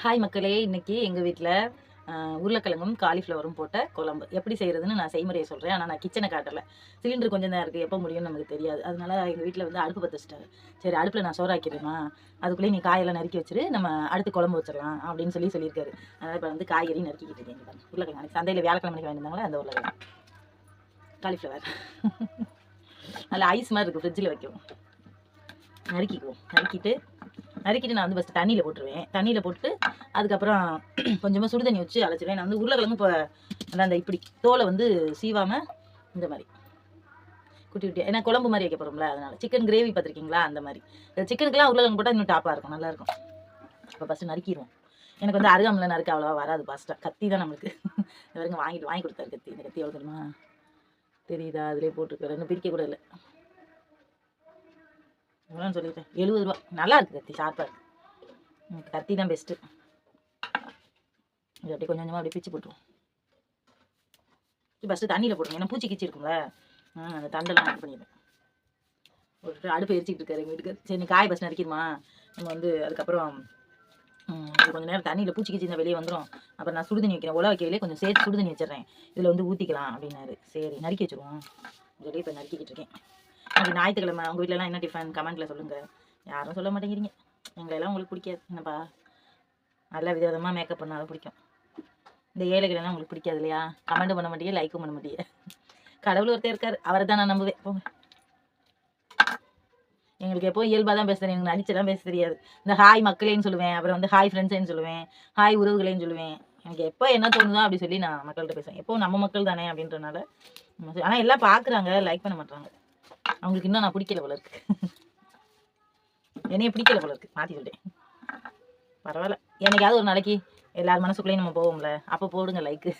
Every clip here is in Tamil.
ஹாய் மக்களே இன்னைக்கு எங்கள் வீட்டில் உருளைக்கிழங்கும் காலிஃப்ளவரும் போட்ட குழம்பு. எப்படி செய்கிறதுன்னு நான் செய்முறையை சொல்கிறேன் ஆனால் நான் கிச்சனை காட்டலை. சிலிண்டர் கொஞ்சம் தான் இருக்குது எப்போ முடியும்னு நமக்கு தெரியாது. அதனால எங்கள் வீட்டில் வந்து அடுப்பு பற்ற வச்சுட்டாரு சரி அடுப்பில் நான் சோறாக்கிறேம்மா அதுக்குள்ளேயே நீ காயெல்லாம் நறுக்கி வச்சிரு. நம்ம அடுத்து குழம்பு வச்சிடலாம் அப்படின்னு சொல்லி சொல்லியிருக்காரு. அதனால் இப்போ வந்து காய்கறி நறுக்கிக்கிட்டு இருக்கேன் பாருங்க. உருளைக்கிழங்கு சந்தையில் வியாழக்கிழமைக்கு வாங்கியிருந்தாங்களே அந்த உருளைக்கிழங்கு. காலிஃப்ளவர் அதில் ஐஸ் மாதிரி இருக்குது ஃப்ரிட்ஜில் வைக்கும் நறுக்கிக்குவோம். நறுக்கிட்டு நறுக்கிட்டு நான் வந்து ஃபஸ்ட்டு தண்ணியில் போட்டுருவேன். தண்ணியில் போட்டு அதுக்கப்புறம் கொஞ்சமாக சுடு தண்ணி வச்சு அழைச்சிருவேன் நான் வந்து உருளைக்கிழங்கு இப்போ அந்த இப்படி தோலை வந்து சீவாமல் இந்த மாதிரி. குட்டி குட்டி ஏன்னா குழம்பு மாதிரி வைக்க போகிறோம்ல அதனால. சிக்கன் கிரேவி பார்த்துருக்கீங்களா? அந்த மாதிரி. சிக்கனுக்குலாம் உருளைக்கிழங்கு போட்டால் இன்னும் டாப்பாக இருக்கும் நல்லாயிருக்கும் இப்போ ஃபஸ்ட்டு நறுக்கிடுவோம் எனக்கு வந்து அருகாமல நறுக்க அவ்வளோவா வராது ஃபஸ்ட்டாக கத்தி தான் நம்மளுக்கு. இது வரைக்கும் வாங்கிட்டு வாங்கி கொடுத்தாரு கத்தி. இந்த கத்தி எவ்வளோ தெரியுமா? தெரியுதா? அதிலே போட்டுருக்காரு. இன்னும் பிரிக்க கூட இல்லை. எவ்வளோன்னு சொல்லிட்டேன். எழுபது ரூபா. நல்லா இருக்குது கத்தி ஷார்ப்பாக இருக்குது கத்தி தான் பெஸ்ட்டு இது அப்படியே கொஞ்சம் கொஞ்சமாக அப்படியே பிச்சு போட்டுருவோம். ஃபஸ்ட்டு தண்ணியில் போடுங்க ஏன்னா பூச்சி கிச்சி இருக்கும்ல. ஆ, அந்த தண்டெல்லாம் ஆட் பண்ணிடுவேன். ஒரு அடுப்பு எரிச்சிக்கிட்டு இருக்காரு எங்கள் வீட்டுக்கு சரி நீ காய் பஸ் நறுக்கிடுமா? நம்ம வந்து அதுக்கப்புறம் கொஞ்சம் நேரம் தண்ணியில் பூச்சி கிச்சி இந்த வெளியே வந்துடும் அப்புறம் நான் சுடுதண்ணி வைக்கிறேன். உலக வைக்கவிலே கொஞ்சம் சேர்த்து சுடுதண்ணி வச்சிடறேன். இதில் வந்து ஊற்றிக்கலாம் அப்படின்னாரு. சரி நறுக்கி வச்சுருவோம். சொல்லி இப்போ நறுக்கிக்கிட்டு இருக்கேன். இன்னைக்கு ஞாயிற்றுக்கிழமை. உங்கள் வீட்டிலலாம் என்ன டிஃபன் கமெண்ட்டில் சொல்லுங்கள் யாரும் சொல்ல மாட்டேங்கிறீங்க. எங்களெல்லாம் உங்களுக்கு பிடிக்காது. என்னப்பா? நல்லா விதவிதமாக மேக்கப் பண்ணாலும் பிடிக்கும். இந்த ஏழைகளெல்லாம் உங்களுக்கு பிடிக்காது இல்லையா? கமெண்ட் பண்ண மாட்டேங்க லைக்கும் பண்ண மாட்டேங்க கடவுள் ஒருத்தர் இருக்கார். அவரை தான் நான் நம்புவேன். போங்க. எங்களுக்கு எப்போ இயல்பாக தான் பேசுகிறேன் எனக்கு நடிச்செல்லாம் பேச தெரியாது. இந்த ஹாய் மக்களேன்னு சொல்லுவேன். அப்புறம் வந்து ஹாய் ஃப்ரெண்ட்ஸேன்னு சொல்லுவேன். ஹாய் உறவுகளேன்னு சொல்லுவேன். எனக்கு எப்போ என்ன தோணுதோ அப்படி சொல்லி நான் மக்கள்கிட்ட பேசுவேன். எப்போ நம்ம மக்கள் தானே அப்படின்றனால ஆனால் எல்லாம் பார்க்குறாங்க. லைக் பண்ண மாட்டாங்க அவங்களுக்கு இன்னும் நான் பிடிக்கல போல இருக்கு. என்னைய பிடிக்கல போல இருக்கு மாற்றி சொல்லிட்டேன் பரவாயில்ல. என்னைக்காவது ஒரு நாளைக்கு எல்லார் மனசுக்குள்ளேயும் நம்ம போவோம்ல அப்போ போடுங்க லைக்கு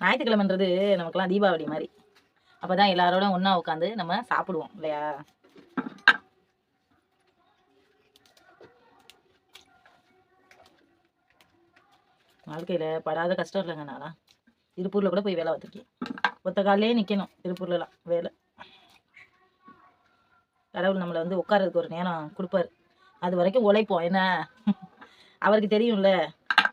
ஞாயிற்றுக்கிழமைன்றது நமக்கெல்லாம் தீபாவளி மாதிரி. அப்போ தான் எல்லாரோட ஒன்றா உட்காந்து நம்ம சாப்பிடுவோம் இல்லையா? வாழ்க்கையில் படாத கஷ்டம் இல்லைங்க நானா. திருப்பூரில் கூட போய் வேலை பார்த்துருக்கேன். ஒத்த காலிலே நிற்கணும் திருப்பூர்லலாம் வேலை. கடவுள் நம்மளை வந்து உட்கார்றதுக்கு ஒரு நேரம் கொடுப்பாரு. அது வரைக்கும் உழைப்போம். என்ன? அவருக்கு தெரியும்ல.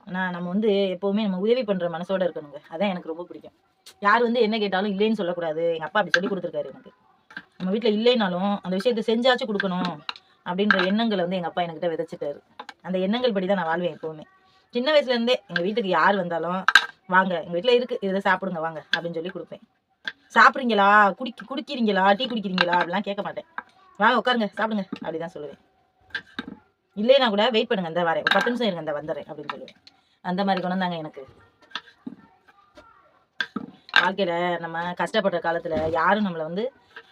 ஆனால் நம்ம வந்து எப்போவுமே நம்ம உதவி பண்ணுற மனசோட இருக்கணுங்க. அதான் எனக்கு ரொம்ப பிடிக்கும். யார் வந்து என்ன கேட்டாலும் இல்லைன்னு சொல்லக்கூடாது. எங்கள் அப்பா அப்படி சொல்லி கொடுத்துருக்காரு எனக்கு. நம்ம வீட்டில் இல்லைனாலும் அந்த விஷயத்தை செஞ்சாச்சும் கொடுக்கணும் அப்படின்ற எண்ணங்களை வந்து எங்கள் அப்பா என்கிட்ட விதைச்சிட்டாரு. அந்த எண்ணங்கள் படி தான் நான் வாழ்வேன் எப்போவுமே. சின்ன வயசுலேருந்தே எங்கள் வீட்டுக்கு யார் வந்தாலும் வாங்க எங்கள் வீட்டில் இருக்குது இதை சாப்பிடுங்க வாங்க அப்படின்னு சொல்லி கொடுப்பேன். சாப்பிட்றீங்களா? குடி குடிக்கிறீங்களா? டீ குடிக்கிறீங்களா? அப்படிலாம் கேட்க மாட்டேன். வாங்க உட்காருங்க சாப்பிடுங்க அப்படி தான் சொல்லுவேன். இல்லைனா கூட வெயிட் பண்ணுங்க இந்த வரேன் பத்து நிமிஷம் இருங்க இந்த வந்துடுறேன் அப்படின்னு சொல்லுவேன். அந்த மாதிரி குணம் தாங்க எனக்கு. வாழ்க்கையில் நம்ம கஷ்டப்படுற காலத்தில் யாரும் நம்மளை வந்து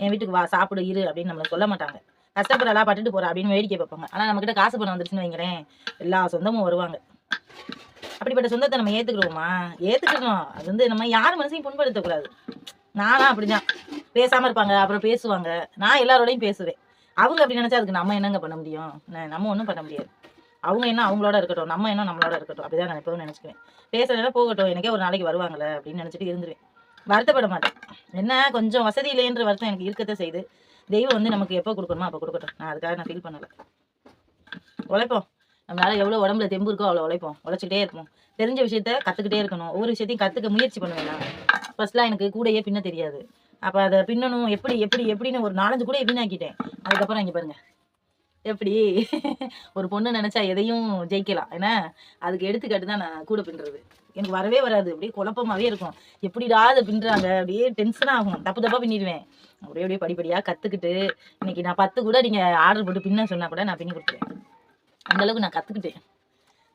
என் வீட்டுக்கு வா சாப்பிடு இரு அப்படின்னு நம்மளை சொல்ல மாட்டாங்க. கஷ்டப்படலாம் பட்டுட்டு போகிறா அப்படின்னு வேடிக்கை பார்ப்பாங்க. ஆனால் நம்மக்கிட்ட காசு பணம் வந்துருச்சுன்னு வைங்களேன் எல்லா சொந்தமும் வருவாங்க. அப்படிப்பட்ட சொந்தத்தை நம்ம ஏத்துக்கிறோமா ஏத்துக்கணும். அது வந்து நம்ம யார் மனசையும் புண்படுத்தக்கூடாது. நானும் அப்படிதான். பேசாம இருப்பாங்க அப்புறம் பேசுவாங்க. நான் எல்லாரோடையும் பேசுவேன். அவங்க அப்படி நினைச்சா அதுக்கு நம்ம என்னங்க பண்ண முடியும்? நம்ம ஒன்றும் பண்ண முடியாது. அவங்க என்ன அவங்களோட இருக்கட்டும் நம்ம என்ன நம்மளோட இருக்கட்டும் அப்படிதான் நான் நினைச்சுக்குவேன். பேசுறதுனா போகட்டும் எனக்கே ஒரு நாளைக்கு வருவாங்களே அப்படின்னு நினைச்சிட்டு இருந்துருவேன். வருத்தப்பட மாட்டேன். என்ன கொஞ்சம் வசதி இல்லைன்ற வருத்தம் எனக்கு இருக்கத்தை செய்து தெய்வம் வந்து நமக்கு எப்போ கொடுக்கணுமோ அப்போ கொடுக்கட்டும். நான் அதுக்காக நான் ஃபீல் பண்ணலை. உழைப்போம். நம்மளால எவ்வளோ உடம்புல தெம்பு இருக்கோ அவ்வளோ உழைப்போம். உழைச்சிட்டே இருப்போம். தெரிஞ்ச விஷயத்த கற்றுக்கிட்டே இருக்கணும். ஒவ்வொரு விஷயத்தையும் கற்றுக்க முயற்சி பண்ணுவேன் நான். ஃபர்ஸ்ட்லாம் எனக்கு கூடையே பின்ன தெரியாது. அப்போ அதை பின்னணும் எப்படி எப்படி எப்படின்னு ஒரு நாலஞ்சு கூட வீணாக்கிட்டேன். அதுக்கப்புறம் இங்கே பாருங்க. எப்படி? ஒரு பொண்ணு நினச்சா எதையும் ஜெயிக்கலாம். ஏன்னா அதுக்கு எடுத்துக்காட்டு தான் நான் கூட பின்னுறது. எனக்கு வரவே வராது. அப்படியே குழப்பமாவே இருக்கும். எப்படிடா அதை பின்னுறாங்க? அப்படியே டென்ஷன் ஆகும். தப்பு தப்பாக பின்னிடுவேன். அப்படியே அப்படியே படிப்படியாக கற்றுக்கிட்டு இன்னைக்கு நான் பத்து கூட நீங்கள் ஆர்டர் போட்டு பின்ன சொன்னால் கூட நான் பின்னி கொடுத்துருவேன். அந்தளவுக்கு நான் கற்றுக்கிட்டேன்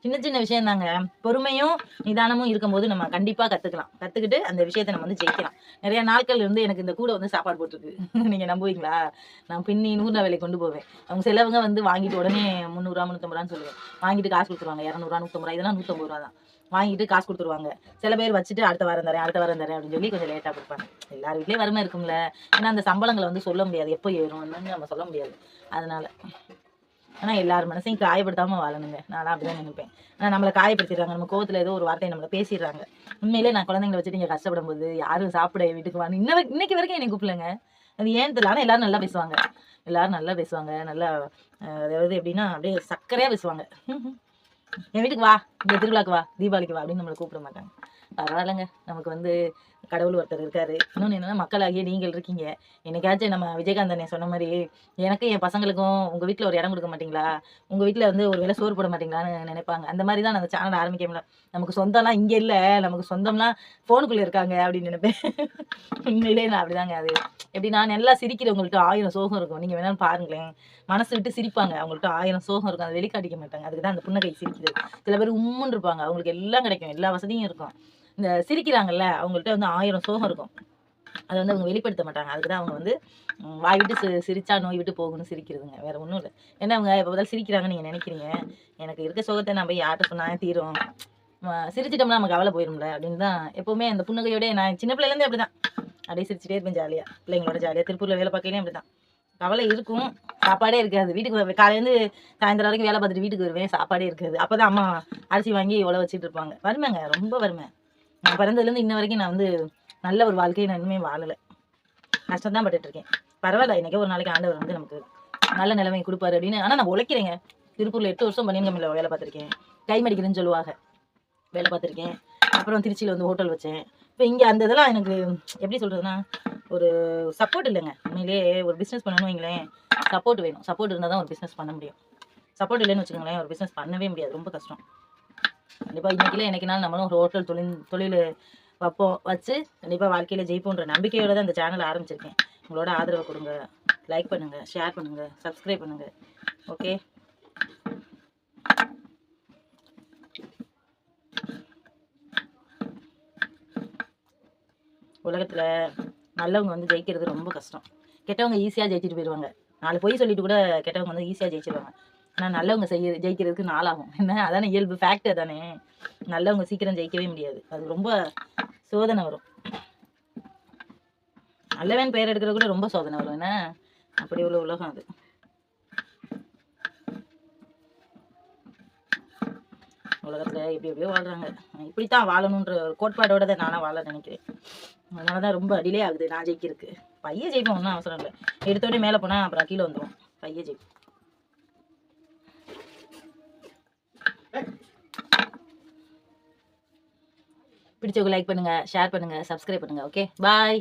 சின்ன சின்ன விஷயம் தாங்க பொறுமையும் நிதானமும் இருக்கும்போது நம்ம கண்டிப்பாக கற்றுக்கலாம் கற்றுக்கிட்டு அந்த விஷயத்தை நம்ம வந்து ஜெயிக்கலாம். நிறைய நாட்கள் இருந்து எனக்கு இந்த கூட வந்து சாப்பாடு போட்டிருக்கு. நீங்கள் நம்புவீங்களா? நான் பின்னி நூறுரூவா வேலைக்கு கொண்டு போவேன். அவங்க சிலவங்க வந்து வாங்கிட்டு உடனே முந்நூறுரூவா முந்நூற்றம்பது ரூபான்னு சொல்லுவேன் வாங்கிட்டு காசு கொடுத்துருவாங்க. இரநூறுவா நூற்றம்பது ரூபா இதெல்லாம் நூற்றம்பது ரூபா தான். வாங்கிட்டு காசு கொடுத்துருவாங்க. சில பேர் வச்சுட்டு அடுத்த வாரம் தரேன் அடுத்த வாரம் தரேன் அப்படின்னு சொல்லி கொஞ்சம் லேட்டாக கொடுப்பாங்க. எல்லார் வீட்லேயும் வறுமை இருக்கும்ல. ஏன்னா அந்த சம்பளங்களை வந்து சொல்ல முடியாது. எப்போ ஏறும்? நம்ம சொல்ல முடியாது. அதனால. ஆனால் எல்லார் மனசையும் காயப்படுத்தாமல் வாழணுங்க. நான் அப்படி தான் நினைப்பேன். ஆனால் நம்மளை காயப்படுத்திடுறாங்க. நம்ம கோவத்தில் ஏதோ ஒரு வார்த்தையை நம்மளை பேசிடுறாங்க. உண்மையிலே நான் குழந்தைங்களை வச்சுட்டு இங்கே கஷ்டப்படும் போது யாரும் சாப்பிட வீட்டுக்கு வாங்க இன்ன இன்னைக்கு வரைக்கும் என்னை கூப்பிடலங்க. அது ஏன் தெரியல. ஆனால் எல்லாரும் நல்லா பேசுவாங்க. எல்லாரும் நல்லா பேசுவாங்க. நல்லா அதாவது எப்படின்னா அப்படியே சக்கரையாக பேசுவாங்க. என் வீட்டுக்கு வா. இந்த திருவிழாக்கு வா. தீபாவளிக்கு வா அப்படின்னு நம்மளை கூப்பிட மாட்டாங்க. பரவாயில்லைங்க. நமக்கு வந்து கடவுள் ஒருத்தர் இருக்காரு. இன்னொன்று என்னன்னா மக்களாகிய நீங்கள் இருக்கீங்க. என்னைக்காச்சும் நம்ம விஜயகாந்த் அண்ணன் சொன்ன மாதிரி எனக்கு என் பசங்களுக்கும் உங்க வீட்டில் ஒரு இடம் கொடுக்க மாட்டீங்களா? உங்க வீட்டில் வந்து ஒரு வேளை சோறு போட மாட்டீங்களான்னு நினைப்பாங்க. அந்த மாதிரி தான் நான் அந்த சேனல் ஆரம்பிக்க முடியல நமக்கு சொந்தம்லாம் இங்கே இல்லை. நமக்கு சொந்தம்லாம் ஃபோனுக்குள்ளே இருக்காங்க அப்படின்னு நினைப்பேன். உண்மையிலே நான் அப்படிதாங்க. அது எப்படி நான் நல்லா சிரிக்கிறவங்கள்ட்ட ஆயிரம் சோகம் இருக்கும். நீங்கள் வேணாலும் பாருங்களேன். மனசு விட்டு சிரிப்பாங்க. அவங்கள்ட்ட ஆயிரம் சோகம் இருக்கும். அதை வெளிக்காட்டிக்க மாட்டாங்க. அதுக்கு தான் அந்த புன்னகை சிரிக்குது. சில பேர் உம்முன்னு இருப்பாங்க. அவங்களுக்கு எல்லாம் கிடைக்கும். எல்லா வசதியும் இருக்கும். இந்த சிரிக்கிறாங்கல்ல அவங்கள்ட்ட வந்து ஆயிரம் சோகம் இருக்கும். அதை வந்து அவங்க வெளிப்படுத்த மாட்டாங்க. அதுக்கு தான் அவங்க வந்து வாய் விட்டு சி சிரிச்சா நோய் விட்டு போகணும்னு சிரிக்கிறதுங்க. வேற ஒன்றும் இல்லை. ஏன்னா அவங்க எப்போ பார்த்தாலும் சிரிக்கிறாங்கன்னு நீங்கள் நினைக்கிறீங்க. எனக்கு இருக்க சோகத்தை நான் போய் யார்கிட்ட சொன்னால் தீரும். சிரிச்சிட்டோம்னா நம்ம கவலை போயிடும்ல அப்படின்னு தான் எப்போவுமே அந்த புன்னகையோட நான் சின்ன பிள்ளைலேருந்தே அப்படி தான் அப்படியே சிரிச்சிட்டே இருப்பேன் ஜாலியாக பிள்ளைங்களோட ஜாலியாக திருப்பூரில் வேலை பார்க்கலையும் அப்படி தான் கவலை இருக்கும். சாப்பாடே இருக்காது. வீட்டுக்கு காலையிலேருந்து சாயந்தரம் வரைக்கும் வேலை பார்த்துட்டு வீட்டுக்கு வருவேன். சாப்பாடே இருக்காது. அப்போ தான் அம்மா அரிசி வாங்கி உழ வச்சுட்டு இருப்பாங்க. வருமேங்க. ரொம்ப வருமே. நான் பிறந்ததுலேருந்து இன்ன வரைக்கும் நான் வந்து நல்ல ஒரு வாழ்க்கையை நான் இன்னுமே வாழலை. கஷ்டம் தான் பட்டுட்டு இருக்கேன் பரவாயில்ல இன்னைக்கே ஒரு நாளைக்கு ஆண்டவர் வந்து நமக்கு நல்ல நிலைமை கொடுப்பாரு அப்படின்னு. ஆனால் நான் உழைக்கிறேங்க. திருப்பூரில் எட்டு வருஷம் பனியன் வேலை பார்த்துருக்கேன். கை மடிக்கிறேன்னு சொல்லுவாங்க. வேலை பார்த்துருக்கேன். அப்புறம் திருச்சியில் வந்து ஹோட்டல் வச்சேன். இப்போ இங்கே அந்த இதெல்லாம் எனக்கு எப்படி சொல்கிறதுனா ஒரு சப்போர்ட் இல்லைங்க. உண்மையிலேயே ஒரு பிஸ்னஸ் பண்ணணும் வைங்களேன். சப்போர்ட் வேணும். சப்போர்ட் இருந்தால் தான் ஒரு பிஸ்னஸ் பண்ண முடியும். சப்போர்ட் இல்லைன்னு வச்சுக்கோங்களேன் ஒரு பிஸ்னஸ் பண்ணவே முடியாது. ரொம்ப கஷ்டம். கண்டிப்பாக இன்றைக்கில என்னைக்குனாலும் நம்மளும் ஒரு ஹோட்டல் தொழில் தொழில் வைப்போம் வச்சு கண்டிப்பாக வாழ்க்கையில் ஜெயிப்போன்ற நம்பிக்கையோட தான் இந்த சேனல் ஆரம்பிச்சிருக்கேன். உங்களோட ஆதரவை கொடுங்க. லைக் பண்ணுங்கள் ஷேர் பண்ணுங்கள் சப்ஸ்கிரைப் பண்ணுங்கள் ஓகே உலகத்தில் நல்லவங்க வந்து ஜெயிக்கிறது ரொம்ப கஷ்டம். கெட்டவங்க ஈஸியாக ஜெயிச்சுட்டு போயிடுவாங்க நாலு பொய் சொல்லிட்டு கூட கெட்டவங்க வந்து ஈஸியாக ஜெயிச்சிருவாங்க. ஆனால் நல்லவங்க செய்ய ஜெயிக்கிறதுக்கு நாளாகும். என்ன? அதானே இயல்பு ஃபேக்ட் தானே நல்லவங்க சீக்கிரம் ஜெயிக்கவே முடியாது. அது ரொம்ப சோதனை வரும். நல்லவன் பெயர் எடுக்கிறது கூட ரொம்ப சோதனை வரும். என்ன? அப்படி உள்ள உலகம் அது. உலகத்துல எப்படி எப்படியோ வாழ்றாங்க. இப்படித்தான் வாழணுன்ற ஒரு கோட்பாடோட தான் நானும் வாழ நினைக்கிறேன். அதனால தான் ரொம்ப டிலே ஆகுது. நான் ஜெயிக்கிறதுக்கு. பையன் ஜெயிப்போம் ஒன்றும் அவசரம் இல்லை. எடுத்தோடய மேலே போனால் அப்புறம் கீழே வந்துடும் பையன் ஜெயிப்போம். பிடிச்சவங்க லைக் பண்ணுங்க ஷேர் பண்ணுங்க சப்ஸ்கிரைப் பண்ணுங்க ஓகே பாய்